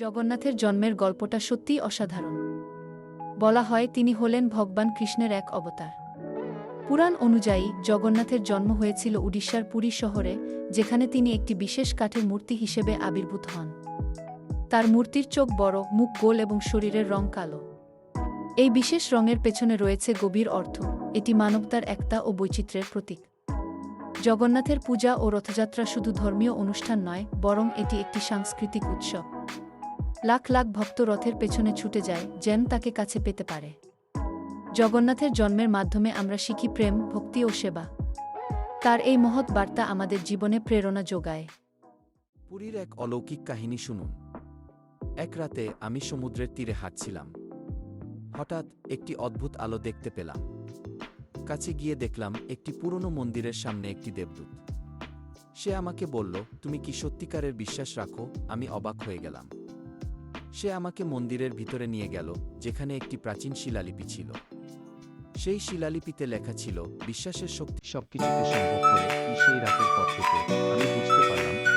জগন্নাথের জন্মের গল্পটা সত্যিই অসাধারণ। বলা হয় তিনি হলেন ভগবান কৃষ্ণের এক অবতার। পুরাণ অনুযায়ী জগন্নাথের জন্ম হয়েছিল উড়িষ্যার পুরী শহরে, যেখানে তিনি একটি বিশেষ কাঠের মূর্তি হিসেবে আবির্ভূত হন। তার মূর্তির চোখ বড়, মুখ গোল এবং শরীরের রং কালো। এই বিশেষ রঙের পেছনে রয়েছে গভীর অর্থ, এটি মানবতার একতা ও বৈচিত্র্যের প্রতীক। জগন্নাথের পূজা ও রথযাত্রা শুধু ধর্মীয় অনুষ্ঠান নয়, বরং এটি একটি সাংস্কৃতিক উৎসব। লাখ লাখ ভক্ত রথের পেছনে ছুটে যায়, যেন তাকে কাছে পেতে পারে। জগন্নাথের জন্মের মাধ্যমে আমরা শিখি প্রেম, ভক্তি ও সেবা। তার এই মহৎ বার্তা আমাদের জীবনে প্রেরণা যোগায়। পুরীর এক অলৌকিক কাহিনী শুনুন। এক রাতে আমি সমুদ্রের তীরে হাঁটছিলাম। হঠাৎ একটি অদ্ভুত আলো দেখতে পেলাম। কাছে গিয়ে দেখলাম একটি পুরনো মন্দিরের সামনে একটি দেবদূত। সে আমাকে বলল, তুমি কি সত্যিকারের বিশ্বাস রাখো? আমি অবাক হয়ে গেলাম। সে আমাকে মন্দিরের ভিতরে নিয়ে গেল, যেখানে একটি প্রাচীন শিলালিপি ছিল। সেই শিলালিপিতে লেখা ছিল, বিশ্বাসের শক্তি সবকিছুকে সম্ভব করে সেই রাতের পর থেকে। আমি বুঝতে পারলাম